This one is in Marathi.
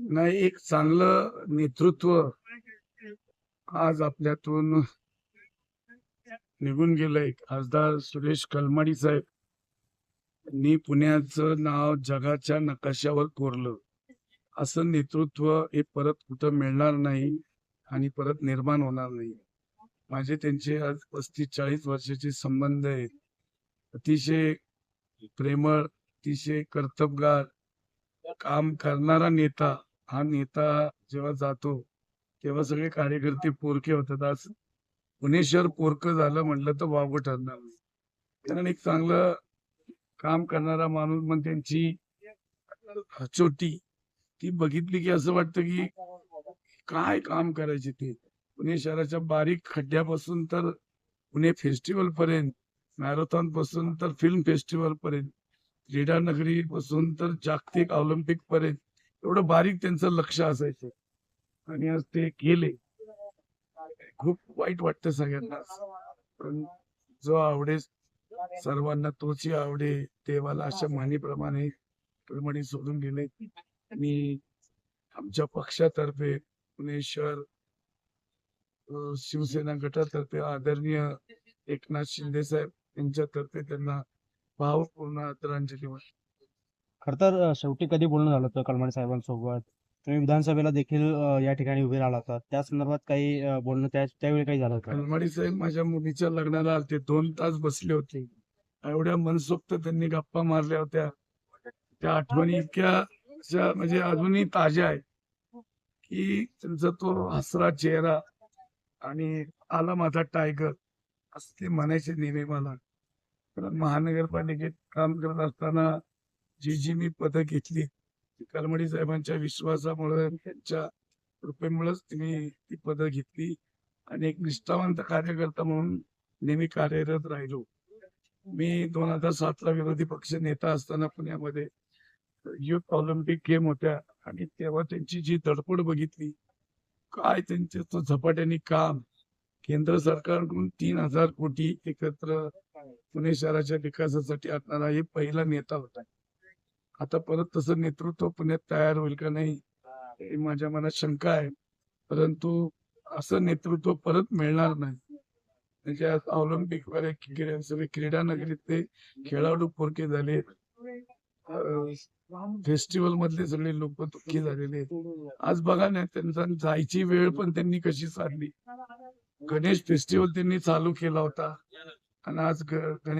नाही एक चांगलं नेतृत्व आज आपल्यातून निघून गेलंय. खासदार सुरेश कलमाडी साहेब यांनी पुण्याचं नाव जगाच्या नकाशावर कोरलं. असं नेतृत्व हे परत कुठं मिळणार नाही आणि परत निर्माण होणार नाही. माझे त्यांचे आज पस्तीस चाळीस वर्षाचे संबंध आहेत. अतिशय प्रेमळ अतिशय कर्तबगार काम करणारा नेता हा नेता जेव्हा जातो तेव्हा सगळे कार्यकर्ते पोरके होतात. आज पुणे शहर पोरकं झालं म्हटलं तर वावगं ठरणार नाही. कारण एक चांगलं काम करणारा माणूस मग त्यांची छोटी ती बघितली की असं वाटतं की काय काम करायचे ते. पुणे शहराच्या बारीक खड्ड्यापासून तर पुणे फेस्टिवल पर्यंत मॅरेथॉनपासून तर फिल्म फेस्टिवल पर्यंत क्रीडा नगरी पासून तर जागतिक ऑलिम्पिक पर्यंत एवढं बारीक त्यांचं लक्ष असायचं. आणि आज ते गेले खूप वाईट वाटतं सगळ्यांना. पण जो आवडे सर्वांना तोची आवडे देवाला अशा म्हणीप्रमाणे प्रमाणे सोडून गेले. आणि आमच्या पक्षातर्फे पुणे शहर शिवसेना गटातर्फे आदरणीय एकनाथ शिंदे साहेब यांच्यातर्फे त्यांना भावपूर्ण आदरांजली वाटते खर तर शेवटी कधी बोलणं झालं होतं कलमाडी साहेबांसोबत? तुम्ही विधानसभेला देखील या ठिकाणी उभे राहिला होता. त्या संदर्भात काही बोलणं त्या त्यावेळी काही झालं होतं? कलमाडी साहेब माझ्या मुलीच्या लग्नाला आले दोन तास बसले होते. एवढ्या मनसोक्त त्यांनी गप्पा मारल्या होत्या. त्या आठवणी इतक्या म्हणजे अजूनही ताज्या आहेत की त्यांचा तो हसरा चेहरा आणि आला माझा टायगर असं ते म्हणायचे नेहमी मला. कारण महानगरपालिकेत काम करत असताना जी जी मी पदं घेतली. ती कलमडी साहेबांच्या विश्वासामुळे त्यांच्या कृपेमुळेच मी ती पदं घेतली आणि एक निष्ठावंत कार्यकर्ता म्हणून नेहमी कार्यरत राहिलो. मी दोन हजार सातला विरोधी पक्ष नेता असताना पुण्यामध्ये युथ ऑलिम्पिक गेम होत्या आणि तेव्हा त्यांची जी धडपड बघितली काय त्यांचे तो झपाट्याने काम केंद्र सरकारकडून तीन हजार कोटी एकत्र पुणे शहराच्या विकासासाठी आणणारा हे पहिला नेता होता. आता परत तसं नेतृत्व पुण्यात तयार होईल का नाही हे माझ्या मनात शंका आहे. परंतु असं नेतृत्व परत मिळणार नाही. म्हणजे आज ऑलिम्पिक वर क्रीडा सगळे क्रीडा नगरीतले खेळाडू पोरके झाले. फेस्टिवल मधले सगळे लोक दुःखी झालेले आहेत. आज बघा ना त्यांचा जायची वेळ पण त्यांनी कशी साधली. गणेश फेस्टिवल त्यांनी चालू केला होता. आणि आज गणेश